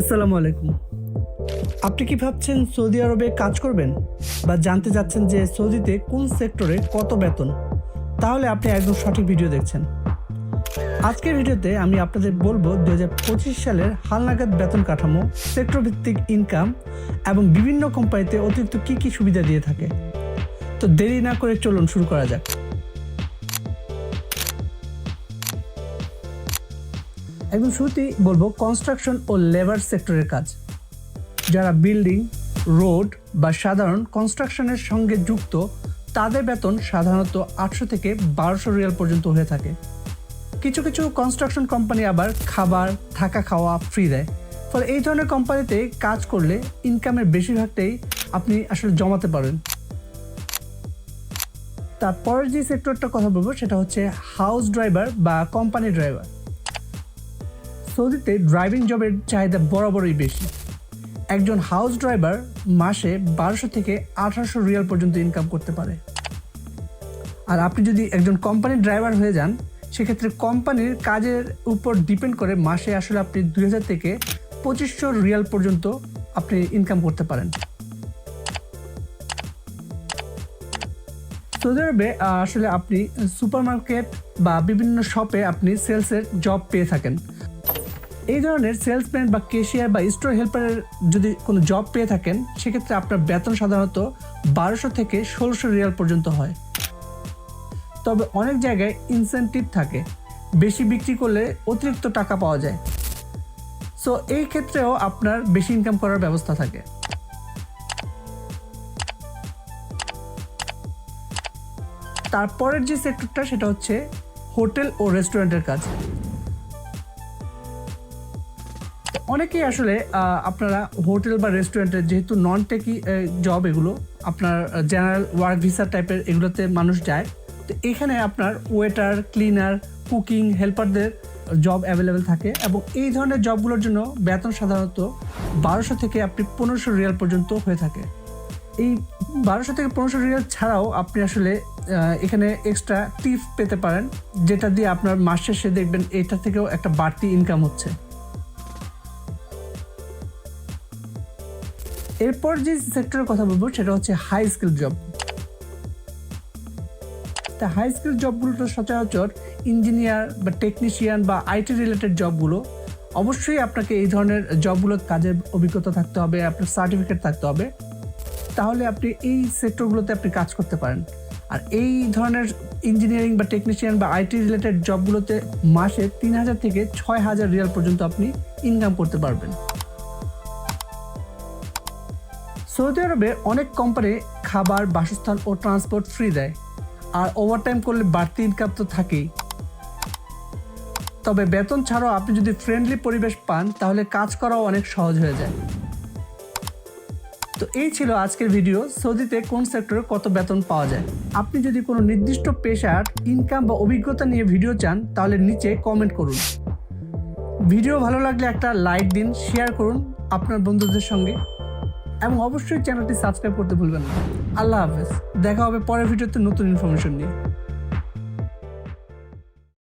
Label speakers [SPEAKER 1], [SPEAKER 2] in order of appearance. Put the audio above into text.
[SPEAKER 1] আসসালামু আলাইকুম। আপনি কি ভাবছেন সৌদি আরবে কাজ করবেন? বা জানতে চাচ্ছেন যে সৌদিতে কোন সেক্টরে কত বেতন? তাহলে আপনি একদম সঠিক ভিডিও দেখছেন। আজকের ভিডিওতে আমি আপনাদের বলব দু হাজার পঁচিশ সালের হালনাগাদ বেতন কাঠামো সেক্টর ভিত্তিক ইনকাম এবং বিভিন্ন কোম্পানিতে অতিরিক্ত কী কী সুবিধা দিয়ে থাকে। তো দেরি না করে চলুন শুরু করা যাক। একদম শুরুতেই বলব কনস্ট্রাকশন ও লেবার সেক্টরের কাজ। যারা বিল্ডিং রোড বা সাধারণ কনস্ট্রাকশনের সঙ্গে যুক্ত, তাদের বেতন সাধারণত আটশো থেকে বারোশো রিয়াল পর্যন্ত হয়ে থাকে। কিছু কিছু কনস্ট্রাকশন কোম্পানি আবার খাবার, থাকা খাওয়া ফ্রি দেয়। ফলে এই ধরনের কোম্পানিতে কাজ করলে ইনকামের বেশিরভাগটাই আপনি আসলে জমাতে পারেন তারপরের যে সেক্টরটা কথা বলব, সেটা হচ্ছে হাউস ড্রাইভার বা কোম্পানি ড্রাইভার সৌদিতে ড্রাইভিং জবের চাহিদা বরাবরই বেশি। একজন হাউস ড্রাইভার মাসে বারোশো থেকে আঠারোশো রিয়াল পর্যন্ত ইনকাম করতে পারে। আর আপনি যদি একজন কোম্পানির ড্রাইভার হয়ে যান, সেক্ষেত্রে কোম্পানির কাজের উপর ডিপেন্ড করে মাসে আসলে আপনি দুই হাজার থেকে পঁচিশশো রিয়াল পর্যন্ত আপনি ইনকাম করতে পারেন। সৌদি আরবে আসলে আপনি সুপারমার্কেট বা বিভিন্ন শপে আপনি সেলসের জব পেয়ে থাকেন। এই ধরনের সেলসম্যান বা কেশিয়ার বা স্টোর হেল্পারের যদি কোনো জব পেয়ে থাকেন, সেক্ষেত্রে আপনার বেতন সাধারণত বারোশো থেকে ষোলোশো রিয়াল পর্যন্ত হয়। তবে অনেক জায়গায় ইনসেন্টিভ থাকে। বেশি বিক্রি করলে অতিরিক্ত টাকা পাওয়া যায়। সো এই ক্ষেত্রেও আপনার বেশি ইনকাম করার ব্যবস্থা থাকে। তারপরের যে সেক্টরটা সেটা হচ্ছে হোটেল ও রেস্টুরেন্টের কাজ। অনেকেই আসলে আপনারা হোটেল বা রেস্টুরেন্টের যেহেতু নন টেকি জব এগুলো, আপনার জেনারেল ওয়ার্ক ভিসা টাইপের এগুলোতে মানুষ যায়, তো এখানে আপনার ওয়েটার ক্লিনার কুকিং হেল্পারদের জব অ্যাভেলেবেল থাকে এবং এই ধরনের জবগুলোর জন্য বেতন সাধারণত বারোশো থেকে আপনি পনেরোশো রিয়াল পর্যন্ত হয়ে থাকে। এই বারোশো থেকে পনেরোশো রিয়াল ছাড়াও আপনি আসলে এখানে এক্সট্রা টিপ পেতে পারেন, যেটা দিয়ে আপনার মাস শেষে দেখবেন এটা থেকেও একটা বাড়তি ইনকাম হচ্ছে। এরপর যে সেক্টরের কথা বলব, সেটা হচ্ছে হাই স্কিল জব তা হাই স্কিল জবগুলো তো সচরাচর ইঞ্জিনিয়ার বা টেকনিশিয়ান বা আইটি রিলেটেড জবগুলো অবশ্যই আপনাকে এই ধরনের জবগুলোর কাজের অভিজ্ঞতা থাকতে হবে, আপনার সার্টিফিকেট থাকতে হবে। তাহলে আপনি এই সেক্টরগুলোতে আপনি কাজ করতে পারেন। আর এই ধরনের ইঞ্জিনিয়ারিং বা টেকনিশিয়ান বা আইটি রিলেটেড জবগুলোতে মাসে তিন হাজার থেকে ছয় হাজার রিয়াল পর্যন্ত আপনি ইনকাম করতে পারবেন। সৌদি আরবে অনেক কোম্পানি খাবার, বাসস্থান ও ট্রান্সপোর্ট ফ্রি দেয়। আর ওভারটাইম করলে বাড়তি ইনকাম তো থাকেই। তবে বেতন ছাড়াও আপনি যদি ফ্রেন্ডলি পরিবেশ পান, তাহলে কাজ করাও অনেক সহজ হয়ে যায়। তো এই ছিল আজকের ভিডিও সৌদিতে কোন সেক্টরে কত বেতন পাওয়া যায়? আপনি যদি কোনো নির্দিষ্ট পেশার ইনকাম বা অভিজ্ঞতা নিয়ে ভিডিও চান, তাহলে নিচে কমেন্ট করুন। ভিডিও ভালো লাগলে একটা লাইক দিন শেয়ার করুন আপনার বন্ধুদের সঙ্গে। এবং অবশ্যই চ্যানেলটি সাবস্ক্রাইব করতে ভুলবেন না। আল্লাহ হাফেজ। দেখা হবে পরের ভিডিওতে নতুন ইনফরমেশন নিয়ে।